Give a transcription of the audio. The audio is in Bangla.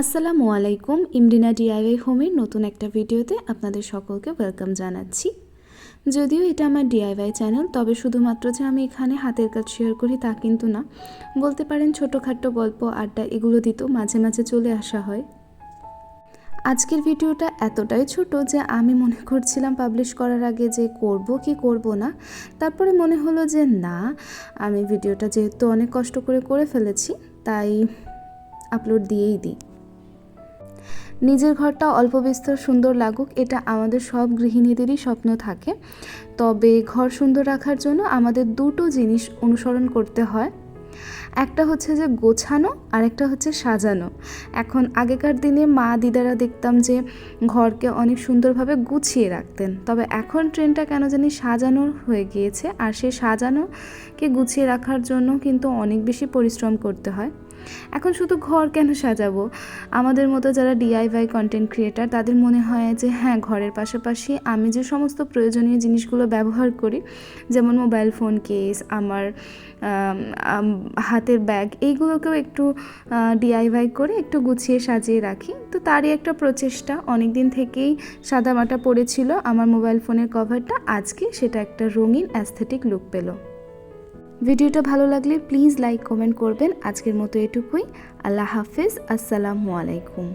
আসসালামু আলাইকুম, ইমরিনা ডিআইওয়াই হোমের নতুন একটা ভিডিওতে আপনাদের সকলকে ওয়েলকাম জানাচ্ছি। যদিও এটা আমার ডিআইওয়াই চ্যানেল তবে শুধুমাত্র যে আমি এখানে হাতের কাজ শেয়ার করি তা কিন্তু না। বলতে পারেন ছোটোখাটো গল্প, আড্ডা, এগুলো দিতেও মাঝে মাঝে চলে আসা হয়। আজকের ভিডিওটা এতটাই ছোট যে আমি মনে করছিলাম পাবলিশ করার আগে যে করব কি করব না, তারপরে মনে হলো যে না, আমি ভিডিওটা যেহেতু অনেক কষ্ট করে করে ফেলেছি, তাই আপলোড দিয়েই দিই। নিজের ঘরটা অল্প বিস্তর সুন্দর লাগুক, এটা আমাদের সব গৃহিণীদেরই স্বপ্ন থাকে। তবে ঘর সুন্দর রাখার জন্য আমাদের দুটো জিনিস অনুসরণ করতে হয়। একটা হচ্ছে যে গোছানো আর একটা হচ্ছে সাজানো। এখন আগেকার দিনে মা দিদারা দেখতাম যে ঘরকে অনেক সুন্দরভাবে গুছিয়ে রাখতেন। তবে এখন ট্রেনটা কেন জানি সাজানোর হয়ে গিয়েছে, আর সেই সাজানোকে গুছিয়ে রাখার জন্য কিন্তু অনেক বেশি পরিশ্রম করতে হয়। এখন শুধু ঘর কেন সাজাবো? আমাদের মতো যারা ডিআইওয়াই কন্টেন্ট ক্রিয়েটার তাদের মনে হয় যে হ্যাঁ ঘরের পাশাপাশি আমি যে সমস্ত প্রয়োজনীয় জিনিসগুলো ব্যবহার করি যেমন মোবাইল ফোন কেস আমার আম, আম, হাতের ব্যাগ এইগুলোকেও একটু ডিআইওয়াই করে একটু গুছিয়ে সাজিয়ে রাখি। তো তারই একটা প্রচেষ্টা। অনেক দিন থেকেই সাদামাটা পড়েছিল। আমার মোবাইল ফোনের কভারটা আজকে সেটা একটা রঙিন অ্যাস্থেটিক লুক পেল। ভিডিওটা ভালো লাগলে প্লিজ লাইক কমেন্ট করবেন। আজকের মতো এটুকুই। আল্লাহ হাফিজ। আসসালামু আলাইকুম।